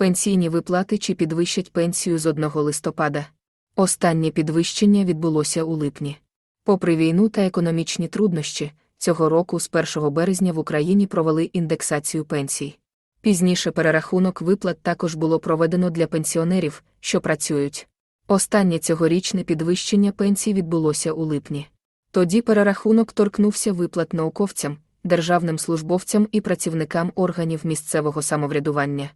Пенсійні виплати чи підвищать пенсію з 1 листопада. Останнє підвищення відбулося у липні. Попри війну та економічні труднощі, цього року з 1 березня в Україні провели індексацію пенсій. Пізніше перерахунок виплат також було проведено для пенсіонерів, що працюють. Останнє цьогорічне підвищення пенсій відбулося у липні. Тоді перерахунок торкнувся виплат науковцям, державним службовцям і працівникам органів місцевого самоврядування.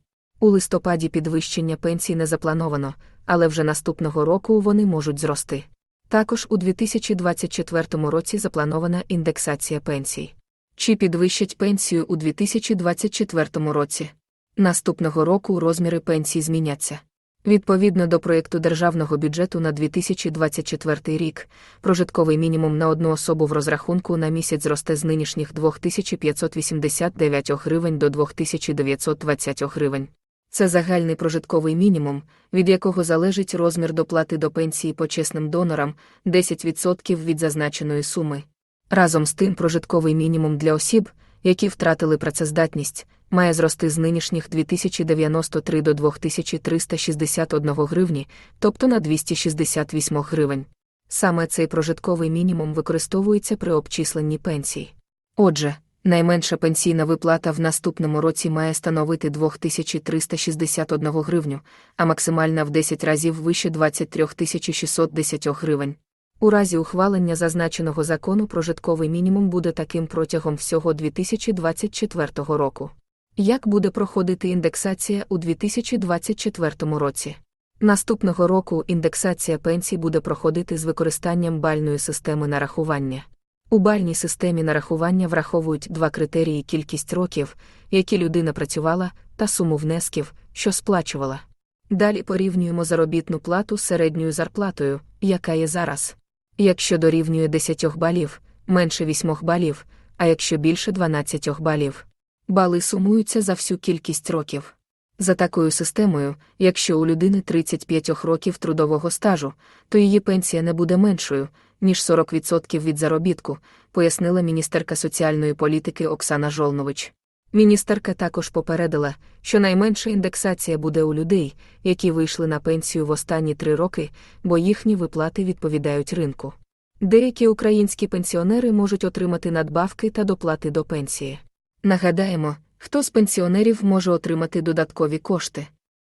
У листопаді підвищення пенсій не заплановано, але вже наступного року вони можуть зрости. Також у 2024 році запланована індексація пенсій. Чи підвищать пенсію у 2024 році? Наступного року розміри пенсій зміняться. Відповідно до проєкту державного бюджету на 2024 рік, прожитковий мінімум на одну особу в розрахунку на місяць зросте з нинішніх 2589 гривень до 2920 гривень. Це загальний прожитковий мінімум, від якого залежить розмір доплати до пенсії почесним донорам 10% від зазначеної суми. Разом з тим прожитковий мінімум для осіб, які втратили працездатність, має зрости з нинішніх 2093 до 2361 гривні, тобто на 268 гривень. Саме цей прожитковий мінімум використовується при обчисленні пенсій. Отже, найменша пенсійна виплата в наступному році має становити 2361 гривню, а максимальна в 10 разів вище 23 610 гривень. У разі ухвалення зазначеного закону прожитковий мінімум буде таким протягом всього 2024 року. Як буде проходити індексація у 2024 році? Наступного року індексація пенсій буде проходити з використанням бальної системи нарахування. У бальній системі нарахування враховують два критерії кількість років, які людина працювала, та суму внесків, що сплачувала. Далі порівнюємо заробітну плату з середньою зарплатою, яка є зараз. Якщо дорівнює 10 балів, менше 8 балів, а якщо більше 12 балів. Бали сумуються за всю кількість років. За такою системою, якщо у людини 35 років трудового стажу, то її пенсія не буде меншою, ніж 40% від заробітку, пояснила міністерка соціальної політики Оксана Жолнович. Міністерка також попередила, що найменша індексація буде у людей, які вийшли на пенсію в останні три роки, бо їхні виплати відповідають ринку. Деякі українські пенсіонери можуть отримати надбавки та доплати до пенсії. Нагадаємо, хто з пенсіонерів може отримати додаткові кошти.